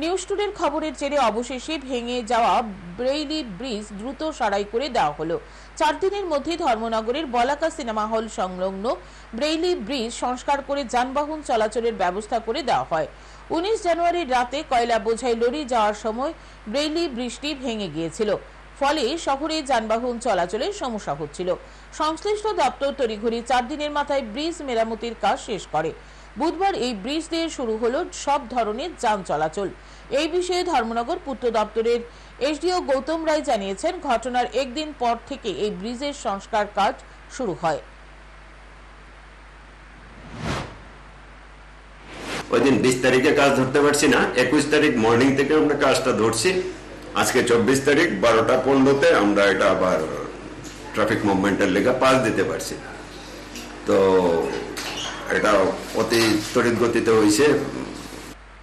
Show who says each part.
Speaker 1: News টুডের খবরের জেরে অবশেষে ভেঙে যাওয়া ব্রেইলি ব্রিজ দ্রুত সারাই করে দেওয়া হলো। চার দিনের মধ্যে ধর্মনগরের বলাকা সিনেমা হল সংলগ্ন ব্রেইলি ব্রিজ সংস্কার করে যানবাহন চলাচলের ব্যবস্থা করে দেওয়া হয়। উনিশ জানুয়ারির রাতে কয়লা বোঝাই লড়ি যাওয়ার সময় ব্রেইলি ব্রিজটি ভেঙে গিয়েছিল। ফলে শহরে যানবাহন চলাচলের সমস্যা হচ্ছিল। সংশ্লিষ্ট দপ্তর তড়িঘড়ি চার দিনের মাথায় ব্রিজ মেরামতির কাজ শেষ করে। বুধবার এই ব্রিজ দিয়ে শুরু হলো সব ধরনের যান চলাচল। এই বিষয়ে ধর্মনগর পূর্ত দপ্তরের এসডিও গৌতম রায় জানিয়েছেন, ঘটনার একদিন পর থেকে এই ব্রিজের সংস্কার কাজ শুরু হয়।
Speaker 2: ওই দিন বিশ তারিখে কাজ ধরতে পারছি না একুশ তারিখ মর্নিং থেকে আমরা কাজটা ধরছি আজকে চব্বিশ তারিখ, বারোটা পনেরোতে আমরা এটা আবার ট্রাফিক মুভমেন্টের লেগে পাস দিতে পারছি। তো এটা অতি তড়িৎ গতিতে হয়েছে